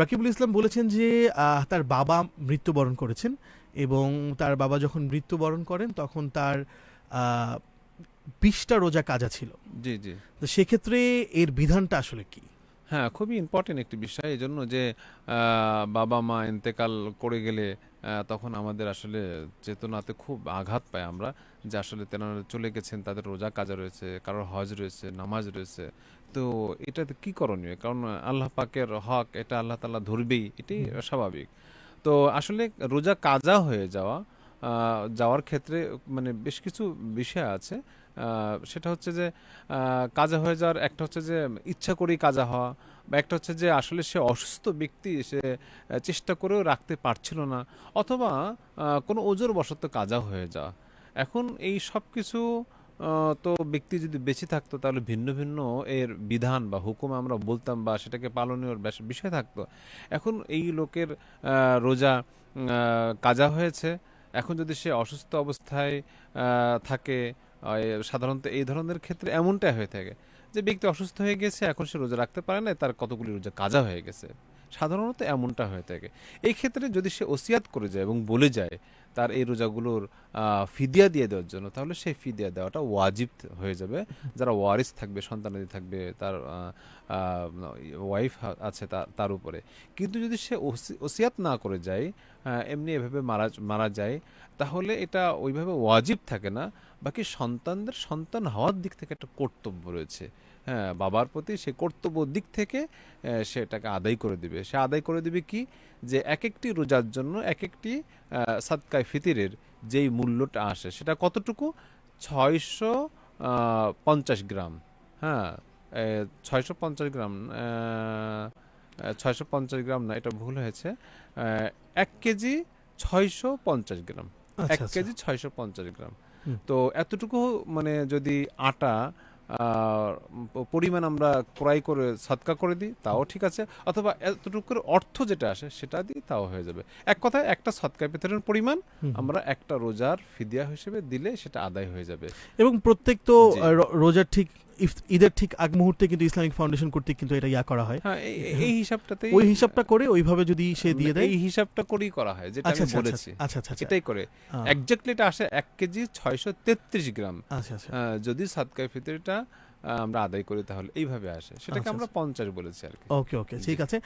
রাকিবুল ইসলাম বলেছেন যে তার বাবা মৃত্যুবরণ করেছেন এবং তার বাবা যখন মৃত্যুবরণ করেন তখন তার বিশটা রোজা কাজা ছিল। জি জি। তো সেক্ষেত্রে এর বিধানটা আসলে কি? হ্যাঁ খুবই ইম্পর্টেন্ট একটি বিষয়। এই জন্য যে বাবা মা ইন্তেকাল করে গেলে তখন আমাদের আসলে চেতনাতে খুব আঘাত পাই আমরা যে আসলে তেনারা চলে গেছেন তাদের রোজা কাজা রয়েছে কারোর হজ রয়েছে নামাজ রয়েছে। তো এটাতে কি করণীয়? কারণ আল্লাহ পাকের হক এটা আল্লাহ তালা ধরবেই এটি স্বাভাবিক। তো আসলে রোজা কাজা হয়ে যাওয়া যাওয়ার ক্ষেত্রে মানে বেশ কিছু বিষয় আছে। সেটা হচ্ছে যে কাজা হয়ে যাওয়ার একটা হচ্ছে যে, ইচ্ছা করেই কাজা হওয়া বা একটা হচ্ছে যে, আসলে সে অসুস্থ ব্যক্তি সে চেষ্টা করেও রাখতে পারছিল না অথবা কোনো ওজোর বশত কাজা হয়ে যাওয়া। এখন এই সব কিছু তো ব্যক্তি যদি বেঁচে থাকতো তাহলে ভিন্ন ভিন্ন এর বিধান বা হুকুম আমরা বলতাম বা সেটাকে পালনীয় বিষয় থাকতো। এখন এই লোকের রোজা কাজা হয়েছে। এখন যদি সে অসুস্থ অবস্থায় থাকে সাধারণত এই ধরনের ক্ষেত্রে এমনটাই হয়ে থাকে। যে ব্যক্তি অসুস্থ হয়ে গেছে, এখন সে রোজা রাখতে পারে না, তার কতগুলি রোজা কাজা হয়ে গেছে। সাধারণত এমনটা হয়ে থাকে। এই ক্ষেত্রে যদি সে ওসিয়াত করে যায় এবং বলে যায়, তার এই রোজাগুলোর ফিদিয়া দিয়ে দেওয়ার জন্য, তাহলে সেই ফিদিয়া দেওয়াটা ওয়াজিব হয়ে যাবে। যারা ওয়ারিস থাকবে সন্তানাদি থাকবে, তার ওয়াইফ আছে তার উপরে। কিন্তু যদি সে ওসিয়াত না করে যায় এমনি এভাবে মারা মারা যায়, তাহলে এটা ওইভাবে ওয়াজিব থাকে না। বাকি সন্তানদের সন্তান হওয়ার দিক থেকে একটা কর্তব্য রয়েছে। হ্যাঁ বাবার প্রতি সে কর্তব্য দিক থেকে সেটাকে আদায় করে দিবে। সে আদায় করে দিবে কি? যে এক একটি রোজার জন্য এক একটি সাদকায় ফিতিরের যেই মূল্যটা আসে সেটা কতটুকু? ছয়শো পঞ্চাশ গ্রাম। হ্যাঁ ছয়শো পঞ্চাশ গ্রাম ছয়শো পঞ্চাশ গ্রাম না এটা ভুল হয়েছে। এক কেজি ছয়শো পঞ্চাশ গ্রাম। এক আচ্ছা আচ্ছা। কেজি ছয়শো পঞ্চাশ গ্রাম। তো এতটুকু মানে যদি আটা পরিমাণ আমরা ক্রয় করে সৎকা করে দিই তাও ঠিক আছে। অথবা এতটুকুর অর্থ যেটা আসে সেটা দিই তাও হয়ে যাবে। এক কথায় একটা সৎকা পেতরের পরিমাণ আমরা একটা রোজার ফিদিয়া হিসেবে দিলে সেটা আদায় হয়ে যাবে। এবং প্রত্যেক তো রোজার ঠিক ঈদের ঠিক আগ মুহূর্তে কিন্তু ইসলামিক ফাউন্ডেশন কর্তৃক কিন্তু এটা ইয়া করা হয়। হ্যাঁ এই- এই ওই হিসাবটা করে ওইভাবে যদি সে দিয়ে দেয়। এই হিসাবটা করেই করা হয় যেটা আচ্ছা আমি আচ্ছা আচ্ছা বলেছি। আচ্ছা আচ্ছা এটাই করে। এক্স্যাক্টলি এটা আসে এক কেজি ছয়শো তেত্রিশ গ্রাম। আচ্ছা আচ্ছা। যদি সাদকায় ফিতরটা আমরা আদায় করি তাহলে এইভাবে আসে। সেটাকে আমরা পঞ্চাশ বলেছি আর কি। ওকে ওকে ঠিক আছে।